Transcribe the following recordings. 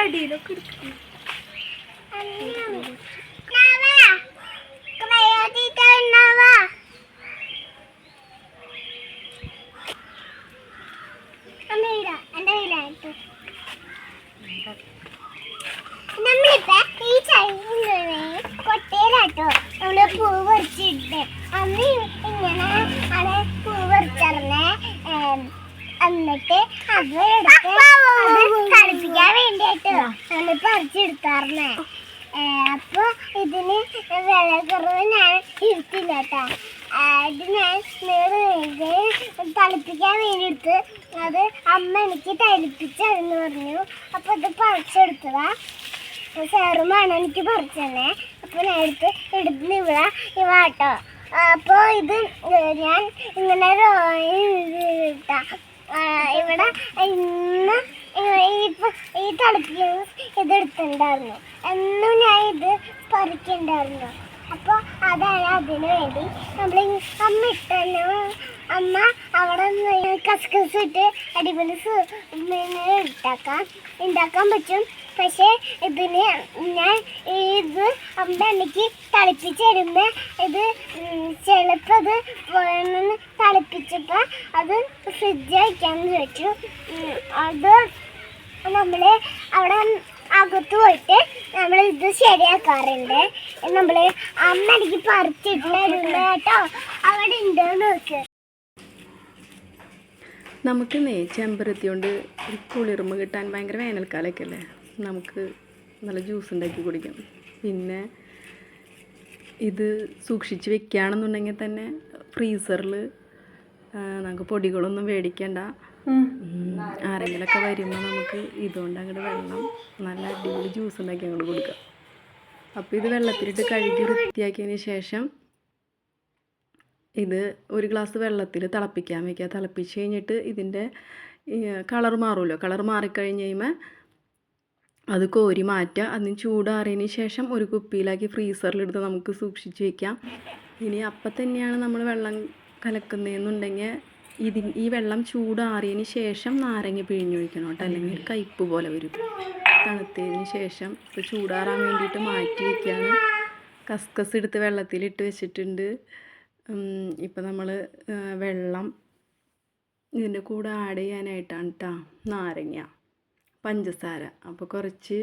അടിയിലൊക്കെ എടുക്കും കൊട്ടയിലാട്ടോ നമ്മൾ പൂ വെച്ചിട്ട് അമ്മ ഇങ്ങനെ പറിച്ചറിഞ്ഞേ എന്നിട്ട് അത് എടുത്ത് അത് കളിപ്പിക്കാൻ വേണ്ടിയിട്ട് നമ്മൾ പറിച്ചെടുത്താർന്നേ. അപ്പൊ ഇതിന് വിലക്കുറവ് ഞാൻ ഇരുത്തില്ല കേട്ടോ ഇത് ഞാൻ നീറ് തളിപ്പിക്കാൻ വേണ്ടിയിട്ട് അത് അമ്മ എനിക്ക് തളിപ്പിച്ചതെന്ന് പറഞ്ഞു. അപ്പൊ ഇത് പറിച്ചെടുത്തതാ. സെറുമാണ് എനിക്ക് പറിച്ചതന്നെ അപ്പൊ ഞാൻ എടുത്ത് എടുത്ത് ഇവിടെ ഇവാട്ടോ അപ്പോൾ ഇത് ഞാൻ ഇങ്ങനെ ഇട്ടാ ഇവിടെ ഇന്ന് ഇപ്പൊ ഈ തളിപ്പിക്കുന്ന ഇത് എടുത്തിട്ടുണ്ടായിരുന്നു. എന്നും ഞാൻ ഇത് പറിക്കണ്ടായിരുന്നു അപ്പൊ അതാണ് അതിന് വേണ്ടി നമ്മൾ അമ്മ ഇട്ടു അമ്മ അവിടെ കസ്കസ് ഇട്ട് അടിപൊളി ഇട്ടാക്കാം ഉണ്ടാക്കാം. ഉണ്ടാക്കാൻ പറ്റും. പക്ഷേ ഇതിന് ഞാൻ അമ്മ എനിക്ക് തിളപ്പിച്ച് തരുമ്പോൾ ഇത് ചിലപ്പോൾ അത് വേണമെന്ന് തളിപ്പിച്ചപ്പോൾ അത് ഫ്രിഡ്ജ് വയ്ക്കാമെന്ന് ചോദിച്ചു അത് നമ്മൾ അവിടെ അകത്ത് പോയിട്ട് നമ്മൾ ഇത് ശരിയാക്കാറുണ്ട്. നമ്മൾ അമ്മ എനിക്ക് പറിച്ചിട്ടുണ്ടായിരുന്നു കേട്ടോ. അവിടെ ഉണ്ടോ നോക്ക്. നമുക്ക് നേ ചെമ്പരത്തി കൊണ്ട് കുളിർമ കിട്ടാൻ ഭയങ്കര വേനൽക്കാലമൊക്കെ അല്ലേ? നമുക്ക് നല്ല ജ്യൂസ് ഉണ്ടാക്കി കുടിക്കാം. പിന്നെ ഇത് സൂക്ഷിച്ച് വെക്കുകയാണെന്നുണ്ടെങ്കിൽ തന്നെ ഫ്രീസറിൽ നമുക്ക് പൊടികളൊന്നും മേടിക്കണ്ട ആരെങ്കിലൊക്കെ വരുമ്പോൾ നമുക്ക് ഇതുകൊണ്ട് അങ്ങോട്ട് വെള്ളം നല്ല അടിപൊളി ജ്യൂസ് ഉണ്ടാക്കി അങ്ങോട്ട് കൊടുക്കാം. അപ്പോൾ ഇത് വെള്ളത്തിലിട്ട് കഴുകി വൃത്തിയാക്കിയതിന് ശേഷം ഇത് ഒരു ഗ്ലാസ് വെള്ളത്തിൽ തിളപ്പിക്കാൻ വയ്ക്കുക തിളപ്പിച്ച് കഴിഞ്ഞിട്ട് ഇതിന്റെ കളർ മാറുമല്ലോ കളർ മാറിക്കഴിഞ്ഞ് കഴിയുമ്പോൾ അത് കോരി മാറ്റുക അതിന് ചൂടാറിയതിന് ശേഷം ഒരു കുപ്പിയിലാക്കി ഫ്രീസറിലെടുത്ത് നമുക്ക് സൂക്ഷിച്ച് വയ്ക്കാം ഇനി അപ്പം തന്നെയാണ് നമ്മൾ വെള്ളം കലക്കുന്നതെന്നുണ്ടെങ്കിൽ ഇതി ഈ വെള്ളം ചൂടാറിയതിന് ശേഷം നാരങ്ങ പിഴിഞ്ഞൊഴിക്കണം കേട്ടോ. അല്ലെങ്കിൽ കയ്പ്പ് പോലെ വരും. തണുത്തതിന് ശേഷം ഇപ്പോൾ ചൂടാറാൻ വേണ്ടിയിട്ട് മാറ്റി വയ്ക്കുകയാണ് കസ്കസ് എടുത്ത് വെള്ളത്തിലിട്ട് വെച്ചിട്ടുണ്ട്. ഇപ്പം നമ്മൾ വെള്ളം ഇതിന്റെ കൂടെ ആഡ് ചെയ്യാനായിട്ടാണ് കേട്ടോ നാരങ്ങ. പഞ്ചസാര. അപ്പോൾ കുറച്ച്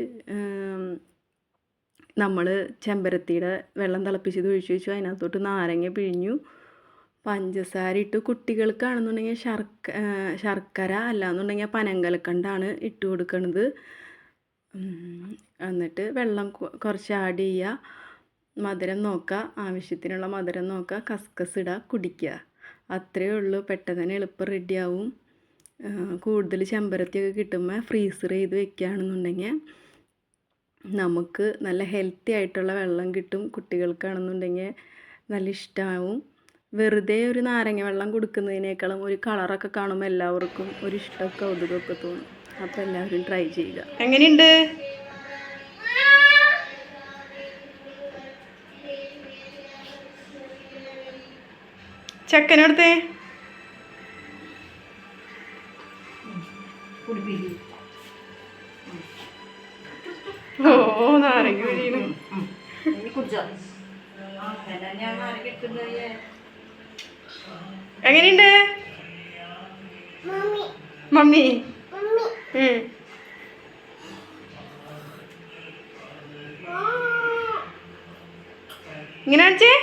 നമ്മൾ ചെമ്പരത്തിയുടെ വെള്ളം തിളപ്പിച്ചത് ഒഴിച്ച് വെച്ചു. അതിനകത്തോട്ട് നാരങ്ങ പിഴിഞ്ഞു. പഞ്ചസാര ഇട്ട് കുട്ടികൾക്കാണെന്നുണ്ടെങ്കിൽ ശർക്ക ശർക്കര അല്ലാന്നുണ്ടെങ്കിൽ പനങ്കലക്കണ്ടാണ് ഇട്ട് കൊടുക്കണത്. എന്നിട്ട് വെള്ളം കുറച്ച് ആഡ് ചെയ്യുക മധുരം നോക്കുക ആവശ്യത്തിനുള്ള മധുരം നോക്കുക കസ്കസ് ഇടുക കുടിക്കുക അത്രയേ ഉള്ളൂ. പെട്ടെന്ന് തന്നെ എളുപ്പം റെഡിയാവും കൂടുതൽ ചെമ്പരത്തിയൊക്കെ കിട്ടുമ്പോൾ ഫ്രീസർ ചെയ്ത് വെക്കുകയാണെന്നുണ്ടെങ്കിൽ നമുക്ക് നല്ല ഹെൽത്തി ആയിട്ടുള്ള വെള്ളം കിട്ടും കുട്ടികൾക്കാണെന്നുണ്ടെങ്കിൽ നല്ല ഇഷ്ടമാവും വെറുതെ ഒരു നാരങ്ങ വെള്ളം കൊടുക്കുന്നതിനേക്കാളും ഒരു കളറൊക്കെ കാണുമ്പോൾ എല്ലാവർക്കും ഒരു ഇഷ്ടമൊക്കെ കൗതുകമൊക്കെ തോന്നും. അപ്പോൾ എല്ലാവരും ട്രൈ ചെയ്യുക. എങ്ങനെയുണ്ട്? ചെക്കനെടുത്തേ ഓ നാരങ്ങ. എങ്ങനെയുണ്ട്? മമ്മി. മമ്മി. മമ്മി. ഇങ്ങനെ കാണിച്ചേ?